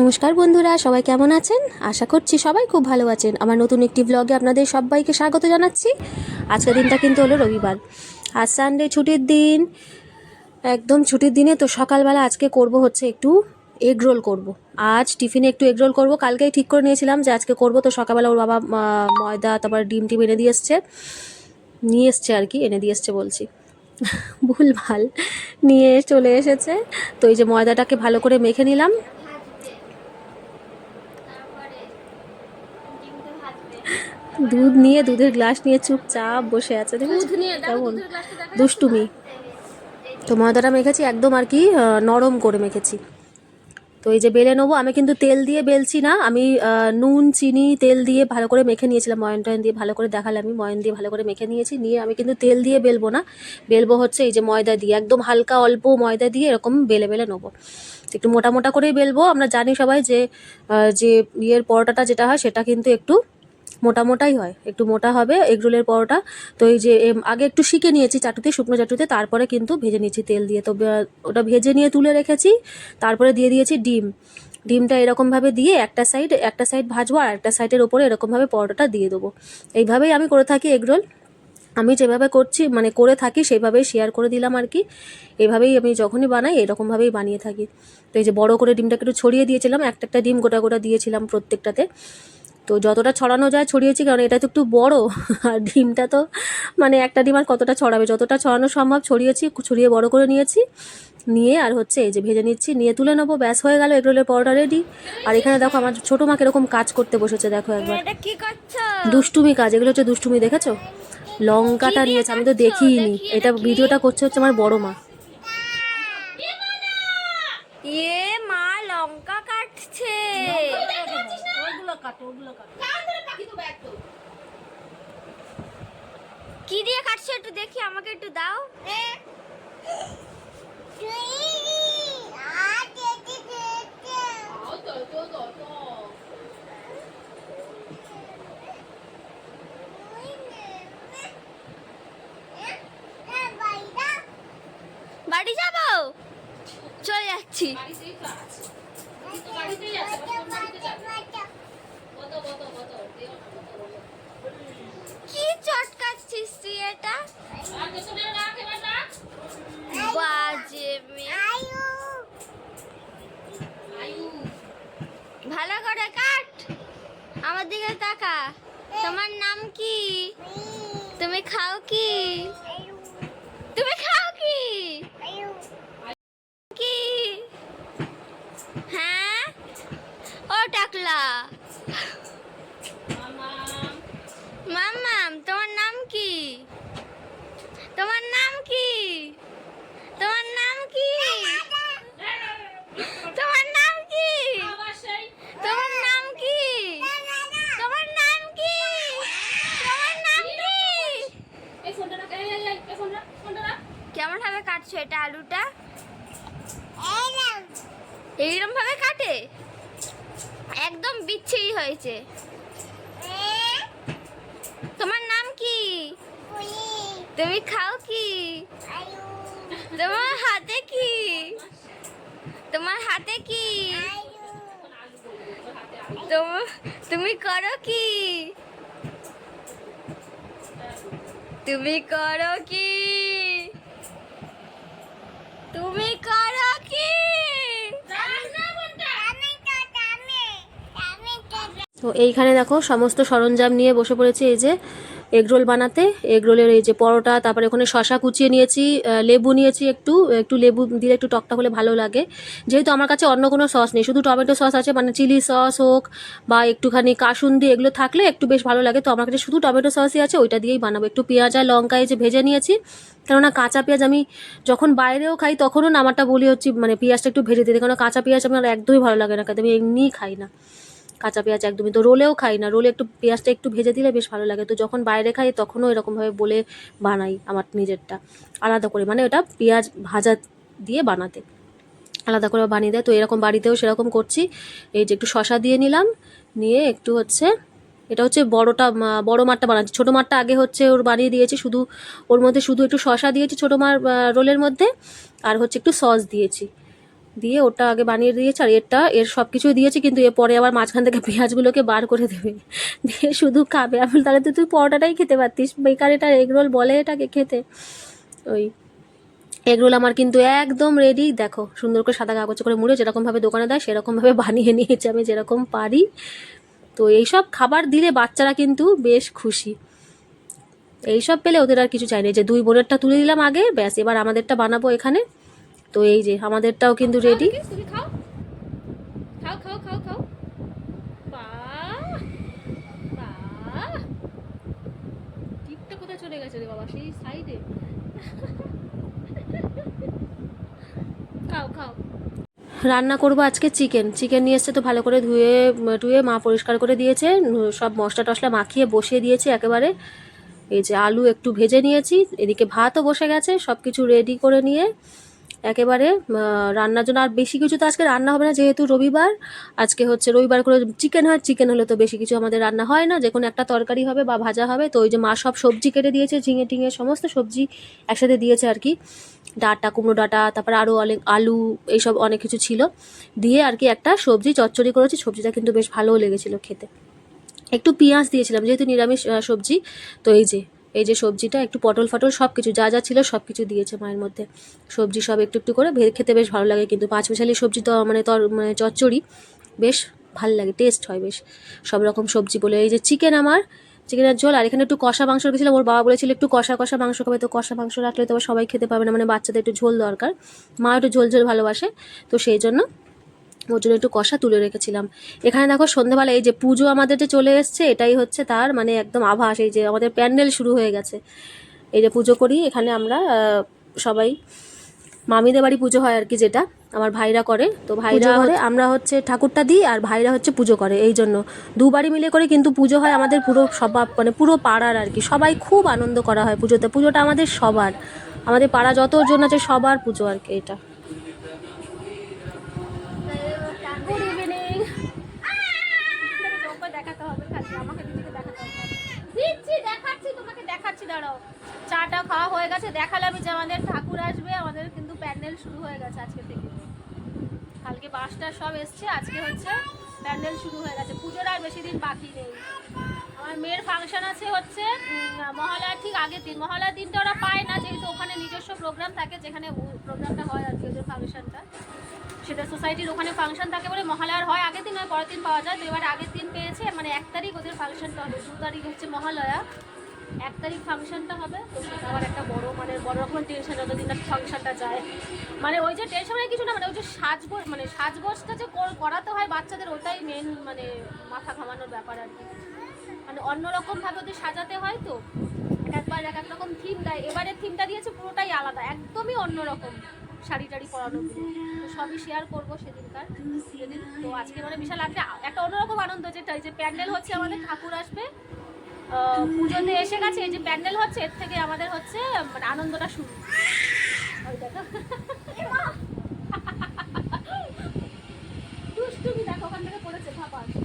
নমস্কার বন্ধুরা, সবাই কেমন আছেন? আশা করছি সবাই খুব ভালো আছেন। আমার নতুন একটি ব্লগে আপনাদের সবাইকে স্বাগত জানাচ্ছি। আজকের দিনটা কিন্তু হলো রবিবার। আজ সানডে ছুটির দিন। একদম ছুটির দিনে তো সকালবেলা আজকে করব হচ্ছে একটু এগ রোল করব। আজ টিফিনে একটু এগ রোল করব। কালকেই ঠিক করে নিয়েছিলাম যে আজকে করব। তো সকালবেলা ওর বাবা ময়দা, তারপর ডিম টিম এনে দিয়ে এসছে। নিয়ে এসছে আর কি, এনে দিয়ে এসছে বলছি। ভুল ভালো নিয়ে চলে এসেছে। তো এই যে ময়দাটাকে ভালো করে মেখে নিলাম। দুধ নিয়ে দুধের গ্লাস নিয়ে চুপচাপ বসে আছে। কেমন দুষ্টুমি। তো ময়দাটা মেখেছি একদম আর কি নরম করে মেখেছি। তো এই যে বেলে নেব আমি কিন্তু তেল দিয়ে বেলছি না আমি নুন চিনি তেল দিয়ে ভালো করে মেখে নিয়েছিলাম ময়ন টয়ন দিয়ে ভালো করে দেখালে আমি ময়ন দিয়ে ভালো করে মেখে নিয়েছি নিয়ে আমি কিন্তু তেল দিয়ে বেলবো না। বেলবো হচ্ছে এই যে ময়দা দিয়ে একদম হালকা অল্প ময়দা দিয়ে এরকম বেলে বেলে নেব। একটু মোটা মোটা করেই বেলবো আমরা জানি সবাই যে যে ইয়ের পরোটাটা যেটা হয় সেটা কিন্তু একটু মোটা মোটাই হয়। একটু মোটা হবে এগরোলের পরোটা। তো এই যে আগে একটু শিখে নিয়েছি চাটুতে, শুকনো চাটুতে, তারপরে কিন্তু ভেজে নিয়েছি তেল দিয়ে। তো ওটা ভেজে নিয়ে তুলে রেখেছি, তারপরে দিয়ে দিয়েছি ডিম। ডিমটা এরকমভাবে দিয়ে একটা সাইড একটা সাইড ভাজবো আর একটা সাইডের ওপরে এরকমভাবে পরোটাটা দিয়ে দেবো। এইভাবেই আমি করে থাকি এগরোল আমি যেভাবে করছি মানে করে থাকি, সেভাবেই শেয়ার করে দিলাম আর কি। এভাবেই আমি যখনই বানাই, এরকমভাবেই বানিয়ে থাকি। তো এই যে, বড় করে ডিমটাকে একটু ছড়িয়ে দিয়েছিলাম, একটা একটা ডিম গোটা গোটা দিয়েছিলাম প্রত্যেকটাতে। তো যতটা ছড়ানো যায় ছড়িয়েছি কারণ এটা তো একটু বড় আর ডিমটা তো মানে একটা ডিম আর কতটা ছড়াবে? যতটা ছড়ানো সম্ভব ছড়িয়েছি ছড়িয়ে বড় করে নিয়েছি নিয়ে আর হচ্ছে এই যে ভেজে নিচ্ছি নিয়ে তুলে নেব ব্যাস হয়ে গেল এগরোলের পরোটা রেডি আর এখানে দেখো আমার ছোটো মাকে এরকম কাজ করতে বসেছে দেখো একবার। দুষ্টুমি কাজ এগুলো হচ্ছে দুষ্টুমি দেখেছ? লঙ্কাটা নিয়েছে আমি তো দেখিইনি এটা ভিডিওটা করছে হচ্ছে আমার বড় মা। মা লঙ্কা কাটছে। কি দিয়ে কাটছে একটু দেখি আমাকে একটু দাও। বাড়ি যাব চলে যাচ্ছি কি চটকাচ্ছিস তুই এটা বাজে মেয়ে। ভালো করে কাট আমার দিকে তাকা তোমার নাম কি তুমি খাও কি তুমি খাও কি কি হ্যাঁ ও টাকলা মামাম তোমার নাম কি তোমার নাম কি তোমার নাম কি তোমার নাম কি তোমার নাম কি তোমার নাম কি তোমার নাম কি কেমন ভাবে কাটছো এটা আলুটা এইরকম ভাবে কাটে বিচ্ছিরি হয়েছে। তোমার নাম কি? তুমি খাও কি? তোমার হাতে কি? তোমার হাতে কি? তুমি করো কি? তুমি করো কি? তুমি করো কি তো এইখানে দেখো সমস্ত সরঞ্জাম নিয়ে বসে পড়েছি, এই যে এগরোল বানাতে। এগরোলের এই যে পরোটা, তারপরে ওখানে শশা কুচিয়ে নিয়েছি লেবু নিয়েছি একটু একটু লেবু দিলে একটু টকটা হলে ভালো লাগে। যেহেতু আমার কাছে অন্য কোনো সস নেই, শুধু টমেটো সস আছে মানে চিলি সস হোক বা একটুখানি কাসুন্দি, এগুলো থাকলে একটু বেশ ভালো লাগে। তো আমার কাছে শুধু টমেটো সসই আছে, ওইটা দিয়েই বানাবো। একটু পেঁয়াজ আর লঙ্কা এই যে ভেজে নিয়েছি। কেননা কাঁচা পেঁয়াজ আমি যখন বাইরেও খাই তখনও না, আমারটা বলি হচ্ছে মানে পেঁয়াজটা একটু ভেজে দিতে কারণ কাঁচা পেঁয়াজ আমার একদমই ভালো লাগে না, কারণ আমি এমনিই খাই না। কাঁচা পেঁয়াজ একদমই তো রোলেও খাই না, রোলে একটু পেঁয়াজটা একটু ভেজে দিলে বেশ ভালো লাগে। তো যখন বাইরে খাই তখনও এরকমভাবে বলে বানাই আমার নিজেরটা। আলাদা করে মানে ওটা পেঁয়াজ ভাজা দিয়ে বানাতে। আলাদা করে বানিয়ে দেয়। তো এরকম বাড়িতেও সেরকম করছি। এই যে একটু শশা দিয়ে নিলাম, নিয়ে একটু হচ্ছে, এটা হচ্ছে বড়টা বড় মাঠটা বানাচ্ছি। ছোটো মাঠটা আগে হচ্ছে ওর বানিয়ে দিয়েছি শুধু, ওর মধ্যে শুধু একটু শশা দিয়েছি ছোটো মার রোলের মধ্যে, আর হচ্ছে একটু সস দিয়েছি। দিয়ে ওটা আগে বানিয়ে দিয়েছে আর এরটা, এর সব কিছুই দিয়েছে, কিন্তু এর পরে আবার মাঝখান থেকে পেঁয়াজগুলোকে বার করে দেবে। দিয়ে শুধু খাবে। আমি তাহলে তো তুই পরোটাটাই খেতে পারতিস। বেকার এটা এগরোল বলে এটাকে খেতে। ওই এগরোল আমার কিন্তু একদম রেডি দেখো, সুন্দর করে সাদা কাগজ করে মুড়ে যেরকমভাবে দোকানে দেয় সেরকমভাবে বানিয়ে নিয়েছি আমি যেরকম পারি। তো এইসব খাবার দিলে বাচ্চারা কিন্তু বেশ খুশি। এইসব পেলে ওদের আর কিছু চাই না। যে দুই বোনেরটা তুলে দিলাম আগে, ব্যাস, এবার আমাদেরটা বানাবো এখানে। তো এই যে আমাদেরটাও কিন্তু রেডি খাও। খাও খাও খাও খাও। বাহ বাহ টিপটা কোথায় চলে গেছে রে বাবা? সেই সাইডে খাও খাও। রান্না করব আজকে চিকেন চিকেন নিয়ে এসছে তো ভালো করে ধুয়ে টুয়ে মা পরিষ্কার করে দিয়েছে। সব মশলা টশলা মাখিয়ে বসিয়ে দিয়েছে একেবারে। এই যে আলু একটু ভেজে নিয়েছি। এদিকে ভাতও বসে গেছে সব কিছু রেডি করে নিয়ে। একেবারে রান্নার জন্য আর বেশি কিছু তো আজকে রান্না হবে না, যেহেতু রবিবার। আজকে হচ্ছে রবিবার করে চিকেন হয় চিকেন হলে তো বেশি কিছু আমাদের রান্না হয় না। যে কোনো একটা তরকারি হবে বা ভাজা হবে, তো ওই যে মা সব সবজি কেটে দিয়েছে, ঝিঙে টিঙে সমস্ত সবজি একসাথে দিয়েছে আর কি। ডাটা, কুমড়ো ডাটা, তারপরে আরও অনেক আলু, এইসব অনেক কিছু ছিল। দিয়ে আর কি একটা সবজি চচ্চড়ি করেছি, সবজিটা কিন্তু বেশ ভালোও লেগেছিল খেতে। একটু পেঁয়াজ দিয়েছিলাম, যেহেতু নিরামিষ সবজি, তো এই যে এই যে সবজিটা, একটু পটল ফটল সব কিছু যা যা ছিল সব কিছু দিয়েছে মায়ের মধ্যে। সবজি সব একটু একটু করে খেতে বেশ ভালো লাগে কিন্তু পাঁচ মিশালি সবজি তো মানে তর মানে চচ্চড়ি, বেশ ভালো লাগে টেস্ট হয় বেশ। সব রকম সবজি বলে, এই যে চিকেন আমার চিকেনের ঝোল, আর এখানে একটু কষা মাংস রেখেছিলাম ওর বাবা বলেছিল একটু কষা কষা মাংস খাবে, তো কষা মাংস রাখলে তো সবাই খেতে পাবে না মানে বাচ্চাদের একটু ঝোল দরকার। মা একটু ঝোল ঝোল ভালোবাসে, তো সেই জন্য ওর জন্য একটু কষা তুলে রেখেছিলাম। এখানে দেখো সন্ধ্যেবেলা এই যে পুজো আমাদের যে চলে এসছে এটাই হচ্ছে তার মানে একদম আভাস। এই যে আমাদের প্যান্ডেল শুরু হয়ে গেছে। এই যে পুজো করি এখানে আমরা সবাই মামিদের বাড়ি পুজো হয় আর কি যেটা আমার ভাইরা করে। তো ভাইরা করে আমরা হচ্ছে ঠাকুরটা দিই আর ভাইরা হচ্ছে পুজো করে এই জন্য। দুবারই মিলে করে কিন্তু পুজো হয় আমাদের পুরো সবার মানে পুরো পাড়ার আর কি। সবাই খুব আনন্দ করা হয় পুজোতে। পুজোটা আমাদের সবার। আমাদের পাড়া যতজন আছে সবার পুজো আর কি এটা। দাঁড়াও। চাটা খাওয়া হয়ে গেছে দেখালাম যে আমাদের ঠাকুর আসবে, আমাদের কিন্তু প্যান্ডেল শুরু হয়ে গেছে আজকে থেকে। কালকে বাসটা সব এসছে, আজকে হচ্ছে প্যান্ডেল শুরু হয়ে গেছে। পুজোর আর বেশি দিন বাকি নেই। আমার মেয়ের ফাংশন আছে হচ্ছে মহালয়ার ঠিক আগের দিন। মহালয়ার দিনটা ওরা পায় না, যেহেতু ওখানে নিজস্ব প্রোগ্রাম থাকে, যেখানে প্রোগ্রামটা হয় আর কি ওদের ফাংশনটা সেটা সোসাইটির ওখানে ফাংশন থাকে বলে মহালয়ার হয় আগের দিন হয় পরের দিন পাওয়া যায়। তো এবার আগের দিন পেয়েছে মানে এক তারিখ ওদের ফাংশনটা হবে। দু তারিখ হচ্ছে মহালয়া। এক তারিখ ফাংশনটা হবে, তো সেটা আবার একটা বড় মানে বড় রকমের টেনশন যতদিন না ফাংশনটা যায়। মানে ওই যে টেনশনের কিছু না মানে ওই যে সাজগোজ মানে সাজগোজটা যে কর- করাতে হয় বাচ্চাদের, ওটাই মেন মানে মাথা ঘামানোর ব্যাপার আর কি। মানে অন্যরকম ভাবে ওদের সাজাতে হয় তো। একবার এক এক রকম থিম দেয়। এবারের থিমটা দিয়েছে পুরোটাই আলাদা, একদমই অন্যরকম শাড়ি টাড়ি পরানো তো সবই শেয়ার করব সেদিনকার। সেদিন তো আজকে মানে বিশাল একটা একটা অন্যরকম আনন্দ যেটা যে প্যান্ডেল হচ্ছে আমাদের, ঠাকুর আসবে। পুজোতে এসে গেছে এই যে প্যান্ডেল হচ্ছে এর থেকে আমাদের হচ্ছে মানে আনন্দটা শুরু। ওই দেখো। দুষ্টুমি দেখো ওখান থেকে পড়েছে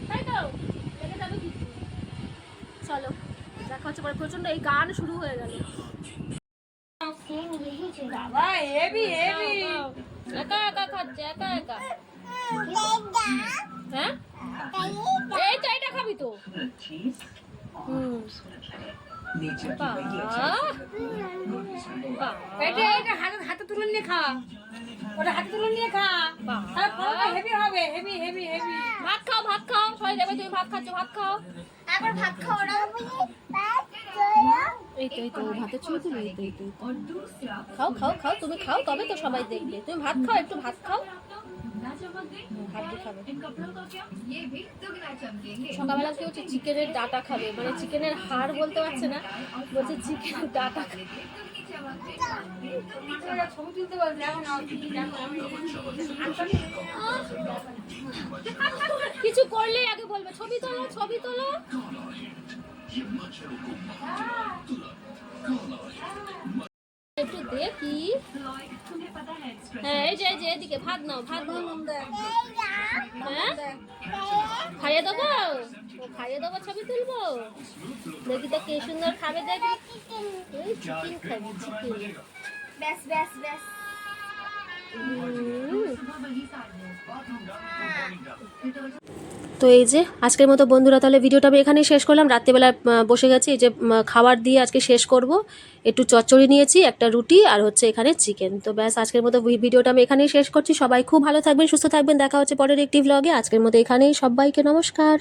তাই তো? লেগে যাবে কিন্তু চলো দেখা হচ্ছে পরে। প্রচণ্ড এই গান শুরু হয়ে গেল। বাবা একা একা খাচ্ছে একা একা। হ্যাঁ? এই তো এটা খাবি তো। ভাত খাও ভাত খাও সবাই যাবে তুমি ভাত ভাত খাও ভাত খাও তো ভাতের। খাও খাও খাও, তুমি খাও, তবে তো সবাই দেখবে তুমি ভাত খাও, একটু ভাত খাও ভাত খাবে সকালবেলা কেউ হচ্ছে চিকেনের ডাটা খাবে মানে চিকেনের হাড় বলতে পারছে না বলছে চিকেনের ডাটা খাবে ছবি তুলতে বলছে এখন কিছু করলে আগে বলবে ছবি তোলো ছবি তোলো একটু দেখি হ্যাঁ এই যে এই যে এদিকে ভাত নাও ভাত নাও। হ্যাঁ? খাইয়ে দেবো? খাইয়ে দেবো ছবি তুলবো? দেখি তো কি সুন্দর খাবে দেখি। চিকেন খাবি চিকেন ব্যাস ব্যাস ব্যাস। তো এই যে, আজকের মতো বন্ধুরা, তাহলে ভিডিওটা আমি এখানেই শেষ করলাম। রাত্রেবেলা বসে গেছি, এই যে খাবার দিয়ে আজকে শেষ করব। একটু চচ্চড়ি নিয়েছি, একটা রুটি আর হচ্ছে এখানে চিকেন। তো ব্যাস, আজকের মতো ভিডিওটা আমি এখানেই শেষ করছি। সবাই খুব ভালো থাকবেন, সুস্থ থাকবেন। দেখা হচ্ছে পরের একটি ভ্লগে আজকের মতো এখানেই, সবাইকে নমস্কার।